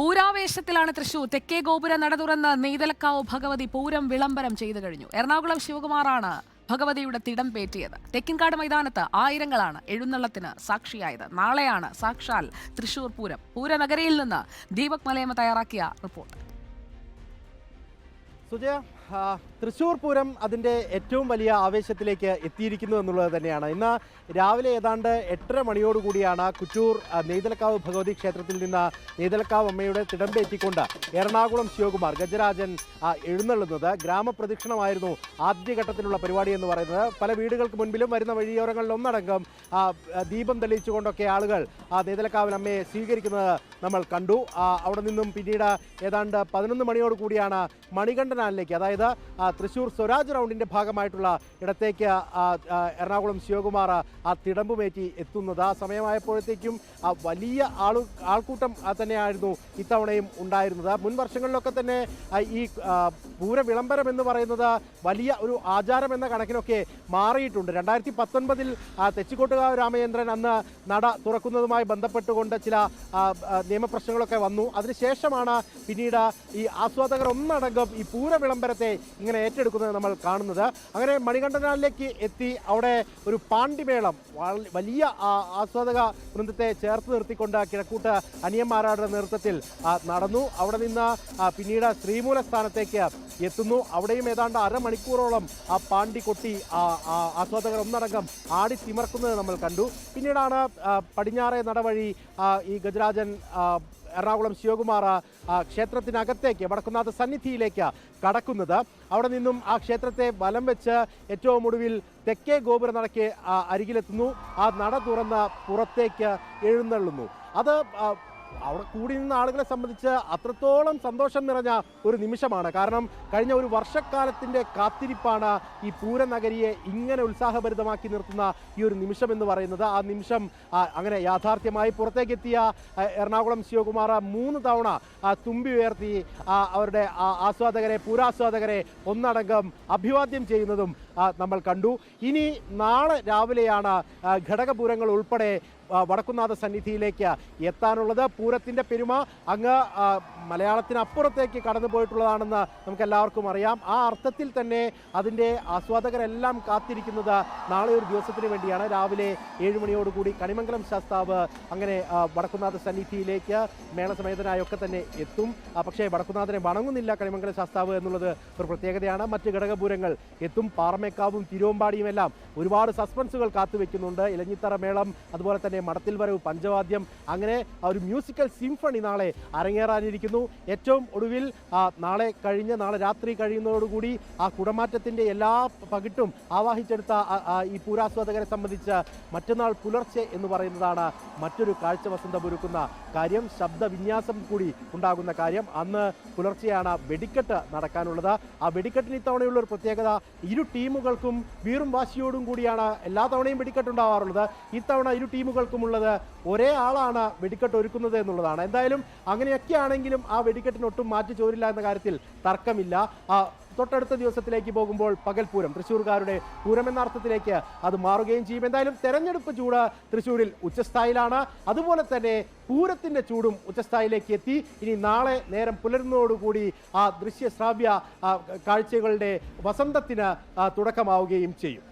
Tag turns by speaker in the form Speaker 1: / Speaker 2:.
Speaker 1: പൂരാവേശത്തിലാണ് തൃശൂർ. തെക്കേ ഗോപുര നട തുറന്ന് നെയ്തലക്കാവ് ഭഗവതി പൂരം വിളംബരം ചെയ്തു കഴിഞ്ഞു. എറണാകുളം ശിവകുമാറാണ് ഭഗവതിയുടെ തിടം പേറ്റിയത്. തെക്കിൻകാട് മൈതാനത്ത് ആയിരങ്ങളാണ് എഴുന്നള്ളത്തിന് സാക്ഷിയായത്. നാളെയാണ് സാക്ഷാൽ തൃശൂർ പൂരം. പൂരനഗരിയിൽ നിന്ന് ദീപക് മലയമ്മ തയ്യാറാക്കിയ റിപ്പോർട്ട്.
Speaker 2: സുജയ തൃശ്ശൂർ പൂരം അതിന്റെ ഏറ്റവും വലിയ ആവേശത്തിലേക്ക് എത്തിയിരിക്കുന്നു എന്നുള്ളത് തന്നെയാണ്. ഇന്ന് രാവിലെ ഏതാണ്ട് എട്ടര മണിയോടുകൂടിയാണ് കുറ്റൂർ നെയ്തലക്കാവ് ഭഗവതി ക്ഷേത്രത്തിൽ നിന്ന് നെയ്തലക്കാവ് അമ്മയുടെ തിടമ്പേറ്റിക്കൊണ്ട് എറണാകുളം ശിവകുമാർ ഗജരാജൻ എഴുന്നള്ളുന്നത്. ഗ്രാമപ്രദക്ഷിണമായിരുന്നു ആദ്യഘട്ടത്തിലുള്ള പരിപാടി എന്ന് പറയുന്നത്. പല വീടുകൾക്ക് മുൻപിലും വരുന്ന വഴിയോരങ്ങളിൽ ഒന്നടങ്കം ദീപം തെളിയിച്ചുകൊണ്ടൊക്കെ ആളുകൾ ആ നെയ്തലക്കാവിൽ അമ്മയെ സ്വീകരിക്കുന്നത് നമ്മൾ കണ്ടു. അവിടെ നിന്നും പിന്നീട് ഏതാണ്ട് പതിനൊന്ന് മണിയോടുകൂടിയാണ് മണികണ്ഠനാലിലേക്ക് അതായത് ആ, തൃശൂർ സ്വരാജ് റൗണ്ടിന്റെ ഭാഗമായിട്ടുള്ള ഇടത്തേക്ക് എറണാകുളം ശിവകുമാർ ആ തിടമ്പുമേറ്റി എത്തുന്നത്. ആ സമയമായപ്പോഴത്തേക്കും ആ വലിയ ആളു ആൾക്കൂട്ടം തന്നെയായിരുന്നു ഇത്തവണയും ഉണ്ടായിരുന്നത്. മുൻ വർഷങ്ങളിലൊക്കെ തന്നെ ഈ പൂര വിളംബരം എന്ന് പറയുന്നത് വലിയ ഒരു ആചാരം എന്ന കണക്കിനൊക്കെ മാറിയിട്ടുണ്ട്. രണ്ടായിരത്തി പത്തൊൻപതിൽ തെച്ചിക്കോട്ടുകാവ് രാമചന്ദ്രൻ അന്ന് നട തുറക്കുന്നതുമായി ബന്ധപ്പെട്ടുകൊണ്ട് ചില നിയമപ്രശ്നങ്ങളൊക്കെ വന്നു. അതിനുശേഷമാണ് പിന്നീട് ഈ ആസ്വാദകർ ഒന്നടങ്കം ഈ പൂര വിളംബരത്തെ ഇങ്ങനെ ഏറ്റെടുക്കുന്നത് നമ്മൾ കാണുന്നത്. അങ്ങനെ മണികണ്ഠനാലിലേക്ക് എത്തി അവിടെ ഒരു പാണ്ടിമേളം വലിയ ആസ്വാദക വൃന്ദത്തെ ചേർത്ത് നിർത്തിക്കൊണ്ട് കിഴക്കൂട്ട് അനിയന്മാരുടെ നേതൃത്വത്തിൽ നടന്നു. അവിടെ നിന്ന് പിന്നീട് ശ്രീമൂല സ്ഥാനത്തേക്ക് എത്തുന്നു. അവിടെയും ഏതാണ്ട് അരമണിക്കൂറോളം ആ പാണ്ടി കൊട്ടി ആസ്വാദകർ ഒന്നടങ്കം ആടി തിമർക്കുന്നത് നമ്മൾ കണ്ടു. പിന്നീടാണ് പടിഞ്ഞാറേ നടവഴി ഈ ഗജരാജൻ എറണാകുളം ശിവകുമാർ ക്ഷേത്രത്തിനകത്തേക്ക് വടക്കുന്നാഥ സന്നിധിയിലേക്ക് കടക്കുന്നത്. അവിടെ നിന്നും ആ ക്ഷേത്രത്തെ വലം വെച്ച് ഏറ്റവും ഒടുവിൽ തെക്കേ ഗോപുര നടക്ക് അരികിലെത്തുന്നു. ആ നട തുറന്ന് പുറത്തേക്ക് എഴുന്നള്ളുന്നു. അത് അവിടെ കൂടി നിന്ന ആളുകളെ സംബന്ധിച്ച് അത്രത്തോളം സന്തോഷം നിറഞ്ഞ ഒരു നിമിഷമാണ്. കാരണം കഴിഞ്ഞ ഒരു വർഷക്കാലത്തിന്റെ കാത്തിരിപ്പാണ് ഈ പൂരനഗരിയെ ഇങ്ങനെ ഉത്സാഹഭരിതമാക്കി നിർത്തുന്ന ഈ ഒരു നിമിഷം എന്ന് പറയുന്നത്. ആ നിമിഷം അങ്ങനെ യാഥാർത്ഥ്യമായി പുറത്തേക്കെത്തിയ എറണാകുളം ശിവകുമാർ മൂന്ന് തവണ തുമ്പി ഉയർത്തി അവരുടെ ആസ്വാദകരെ പൂരാസ്വാദകരെ ഒന്നടങ്കം അഭിവാദ്യം ചെയ്യുന്നതും നമ്മൾ കണ്ടു. ഇനി നാളെ രാവിലെയാണ് ഘടകപൂരങ്ങൾ ഉൾപ്പെടെ വടക്കുന്നാഥ സന്നിധിയിലേക്ക് എത്താനുള്ളത്. പൂരത്തിന്റെ പെരുമ അങ്ങ് മലയാളത്തിനപ്പുറത്തേക്ക് കടന്നു പോയിട്ടുള്ളതാണെന്ന് നമുക്ക് എല്ലാവർക്കും അറിയാം. ആ അർത്ഥത്തിൽ തന്നെ അതിന്റെ ആസ്വാദകരെല്ലാം കാത്തിരിക്കുന്നത് നാളെ ഒരു ദിവസത്തിന് വേണ്ടിയാണ്. രാവിലെ ഏഴ് മണിയോടുകൂടി കണിമംഗലം ശാസ്താവ് അങ്ങനെ വടക്കുന്നാഥ സന്നിധിയിലേക്ക് മേളസമേതനായൊക്കെ തന്നെ എത്തും. പക്ഷേ വടക്കുന്നാഥനെ വണങ്ങുന്നില്ല കണിമംഗലം ശാസ്താവ് എന്നുള്ളത് ഒരു പ്രത്യേകതയാണ്. മറ്റ് ഘടകപൂരങ്ങൾ എത്തും. പാറമേക്കാവും തിരുവമ്പാടിയുമെല്ലാം ഒരുപാട് സസ്പെൻസുകൾ കാത്തുവെക്കുന്നുണ്ട്. ഇലഞ്ഞിത്തറ മേളം അതുപോലെ തന്നെ മടത്തിൽ വരവ് പഞ്ചവാദ്യം അങ്ങനെ ഒരു മ്യൂസിക്കൽ സിംഫണി നാളെ അരങ്ങേറാനിരിക്കുന്നു. ഏറ്റവും ഒടുവിൽ നാളെ കഴിഞ്ഞ നാളെ രാത്രി കഴിയുന്നതോടുകൂടി ആ കുടമാറ്റത്തിന്റെ എല്ലാ പകിട്ടും ആവാഹിച്ചെടുത്ത ഈ പൂരാസ്വാദകരെ സംബന്ധിച്ച് മറ്റന്നാൾ പുലർച്ചെ എന്ന് പറയുന്നതാണ് മറ്റൊരു കാഴ്ച വസന്തം ഒരുക്കുന്ന കാര്യം. ശബ്ദ വിന്യാസം കൂടി ഉണ്ടാകുന്ന കാര്യം. അന്ന് പുലർച്ചെയാണ് വെടിക്കെട്ട് നടക്കാനുള്ളത്. ആ വെടിക്കെട്ടിന് ഇത്തവണയുള്ള ഒരു പ്രത്യേകത ഇരു ടീമുകൾക്കും വീറും വാശിയോടും കൂടിയാണ് എല്ലാ തവണയും വെടിക്കെട്ടുണ്ടാവാറുള്ളത് ഇത്തവണ ഇരു ടീമുകൾക്കും ഉള്ളത് ഒരേ ആളാണ് വെടിക്കെട്ട് ഒരുക്കുന്നത് എന്നുള്ളതാണ്. എന്തായാലും അങ്ങനെയൊക്കെ ആണെങ്കിലും ആ വെടിക്കെട്ടിനൊട്ടും മാറ്റി ചോരില്ല എന്ന കാര്യത്തിൽ തർക്കമില്ല. ആ തൊട്ടടുത്ത ദിവസത്തിലേക്ക് പോകുമ്പോൾ പകൽപൂരം തൃശ്ശൂർകാരുടെ പൂരം എന്ന അർത്ഥത്തിലേക്ക് അത് മാറുകയും ചെയ്യും. എന്തായാലും തെരഞ്ഞെടുപ്പ് ചൂട് തൃശ്ശൂരിൽ ഉച്ചസ്ഥായിലാണ്. അതുപോലെ തന്നെ പൂരത്തിന്റെ ചൂടും ഉച്ചസ്ഥായിലേക്ക് എത്തി. ഇനി നാളെ നേരം പുലരുന്നതോടുകൂടി ആ ദൃശ്യ ശ്രാവ്യ ആ, കാഴ്ചകളുടെ വസന്തത്തിന് തുടക്കമാവുകയും ചെയ്യും.